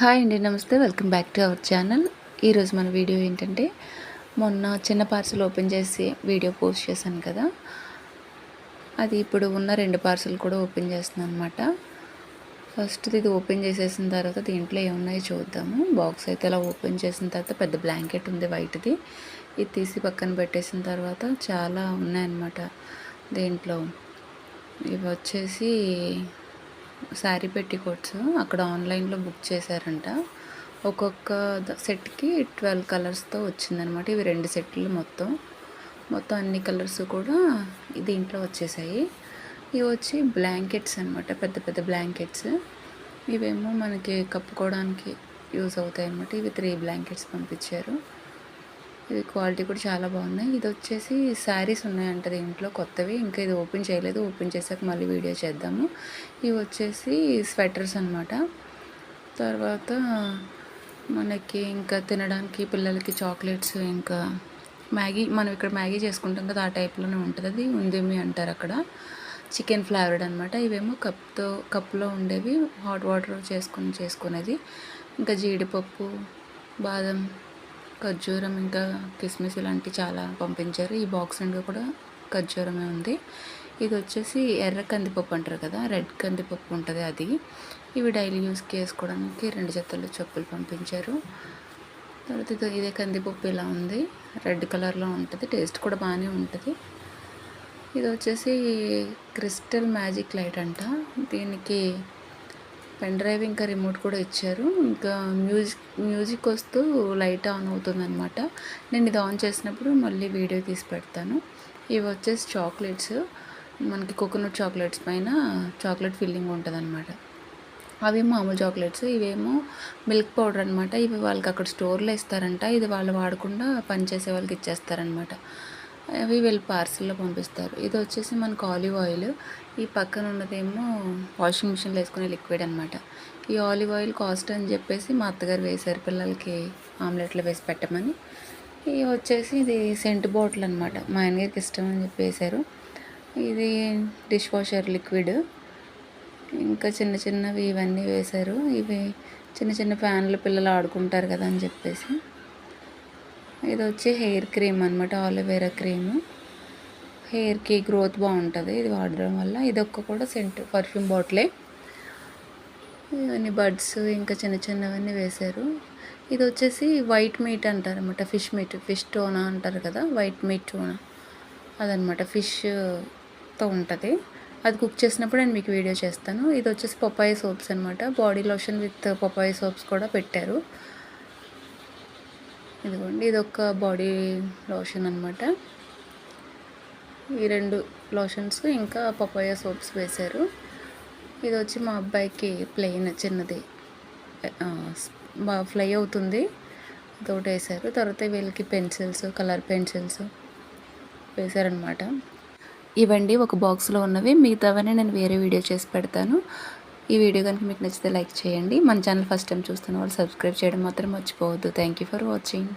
Hi అండి నమస్తే. Welcome back to our channel. ఈరోజు మన వీడియో ఏంటంటే మొన్న చిన్న పార్సల్ ఓపెన్ చేసి వీడియో పోస్ట్ చేశాను కదా. అది ఇప్పుడు ఉన్న రెండు పార్సల్ కూడా ఓపెన్ చేస్తున్నాను అనమాట ఫస్ట్ ఇది ఓపెన్ చేసేసిన తర్వాత దీంట్లో ఏమున్నాయో చూద్దాము. బాక్స్ అయితే ఇలా ఓపెన్ చేసిన తర్వాత పెద్ద బ్లాంకెట్ ఉంది వైట్ది. ఇది తీసి పక్కన పెట్టేసిన తర్వాత చాలా ఉన్నాయన్నమాట దీంట్లో. ఇవి వచ్చేసి శారీ పెట్టికోట్స్ అక్కడ ఆన్లైన్లో బుక్ చేశారంట. ఒక్కొక్క సెట్కి ట్వెల్వ్ కలర్స్తో వచ్చిందనమాట. ఇవి రెండు సెట్లు మొత్తం. మొత్తం అన్ని కలర్స్ కూడా దీంట్లో వచ్చేసాయి. ఇవి వచ్చి బ్లాంకెట్స్ అనమాట. పెద్ద పెద్ద బ్లాంకెట్స్. ఇవేమో మనకి కప్పుకోవడానికి యూజ్ అవుతాయి అనమాట ఇవి త్రీ బ్లాంకెట్స్ పంపించారు. ఇది క్వాలిటీ కూడా చాలా బాగున్నాయి. ఇది వచ్చేసి శారీస్ ఉన్నాయంట దీంట్లో కొత్తవి. ఇంకా ఇది ఓపెన్ చేయలేదు. ఓపెన్ చేసాక మళ్ళీ వీడియో చేద్దాము. ఇవి వచ్చేసి స్వెటర్స్ అనమాట తర్వాత మనకి ఇంకా తినడానికి పిల్లలకి చాక్లెట్స్ ఇంకా మ్యాగీ మనం ఇక్కడ మ్యాగీ చేసుకుంటాం కదా ఆ టైప్లోనే ఉంటుంది. అది ఉందేమి అంటారు అక్కడ. చికెన్ ఫ్లేవర్డ్ అనమాట ఇవేమో కప్తో కప్లో ఉండేవి. హాట్ వాటర్ చేసుకొని చేసుకునేది. ఇంకా జీడిపప్పు బాదం ఖర్జూరం ఇంకా కిస్మిస్ ఇలాంటివి చాలా పంపించారు. ఈ బాక్స్ అండ్ కూడా ఖర్జూరమే ఉంది. ఇది వచ్చేసి ఎర్ర కందిపప్పు అంటారు కదా రెడ్ కందిపప్పు ఉంటుంది అది. ఇవి డైలీ యూస్కి వేసుకోవడానికి రెండు జతలు చెప్పులు పంపించారు. తర్వాత ఇది ఇదే కందిపప్పు ఇలా ఉంది. రెడ్ కలర్లో ఉంటుంది టేస్ట్ కూడా బాగానే ఉంటుంది. ఇది వచ్చేసి క్రిస్టల్ మ్యాజిక్ లైట్ అంట. దీనికి పెన్ డ్రైవ్ ఇంకా రిమోట్ కూడా ఇచ్చారు. ఇంకా మ్యూజిక్ మ్యూజిక్ వస్తూ లైట్ ఆన్ అవుతుంది అనమాట నేను ఇది ఆన్ చేసినప్పుడు మళ్ళీ వీడియో తీసి పెడతాను. ఇవి వచ్చేసి చాక్లెట్స్. మనకి కోకోనట్ చాక్లెట్స్ పైన చాక్లెట్ ఫిల్లింగ్ ఉంటుందన్నమాట. అవేమో అవి మామూలు చాక్లెట్స్. ఇవేమో మిల్క్ పౌడర్ అనమాట ఇవి వాళ్ళకి అక్కడ స్టోర్లో ఇస్తారంట. ఇది వాళ్ళు వాడకుండా పనిచేసే వాళ్ళకి ఇచ్చేస్తారనమాట అవి వీళ్ళు పార్సిల్లో పంపిస్తారు. ఇది వచ్చేసి మనకు ఆలివ్ ఆయిల్. ఈ పక్కన ఉన్నదేమో వాషింగ్ మిషన్లో వేసుకునే లిక్విడ్ అనమాట ఈ ఆలివ్ ఆయిల్ కాస్ట్ అని చెప్పేసి మా అత్తగారు వేశారు పిల్లలకి ఆమ్లెట్లో వేసి పెట్టమని. ఇవి వచ్చేసి ఇది సెంట్ బాటిల్ అనమాట మా ఆయనగారికి ఇష్టం అని చెప్పి వేశారు. ఇది డిష్ వాషర్ లిక్విడ్. ఇంకా చిన్న చిన్నవి ఇవన్నీ వేశారు. ఇవి చిన్న చిన్న ఫ్యాన్లు పిల్లలు ఆడుకుంటారు కదా అని చెప్పేసి. ఇది వచ్చి హెయిర్ క్రీమ్ అనమాట ఆలోవేరా క్రీమ్. హెయిర్కి గ్రోత్ బాగుంటుంది ఇది వాడడం వల్ల. ఇదొక్క కూడా సెంట్ పర్ఫ్యూమ్ బాటిలే. ఇవన్నీ బడ్స్ ఇంకా చిన్న చిన్నవన్నీ వేశారు. ఇది వచ్చేసి వైట్ మీట్ అంటారు అనమాట ఫిష్ మీట్. ఫిష్ టోనా అంటారు కదా వైట్ మీట్ టోనా. అదనమాట ఫిష్తో ఉంటుంది. అది కుక్ చేసినప్పుడు నేను మీకు వీడియో చేస్తాను. ఇది వచ్చేసి పప్పాయి సోప్స్ అనమాట body lotion with papaya soaps కూడా పెట్టారు. ఇదిగోండి ఇది ఒక బాడీ లోషన్ అనమాట ఈ రెండు లోషన్స్ ఇంకా పపాయ సోప్స్ వేశారు. ఇది వచ్చి మా అబ్బాయికి ప్లెయిన్ చిన్నది. ఫ్లై అవుతుంది. తోటి వేశారు. తర్వాత వీళ్ళకి పెన్సిల్స్ కలర్ పెన్సిల్స్ వేశారనమాట ఇవండి ఒక బాక్స్లో ఉన్నవి. మిగతావన్నీ నేను వేరే వీడియో చేసి పెడతాను. ఈ వీడియో కనుక మీకు నచ్చితే లైక్ చేయండి. మన ఛానల్ ఫస్ట్ టైం చూస్తున్న వాళ్ళు సబ్స్క్రైబ్ చేయడం మాత్రం మర్చిపోవద్దు. Thank you for watching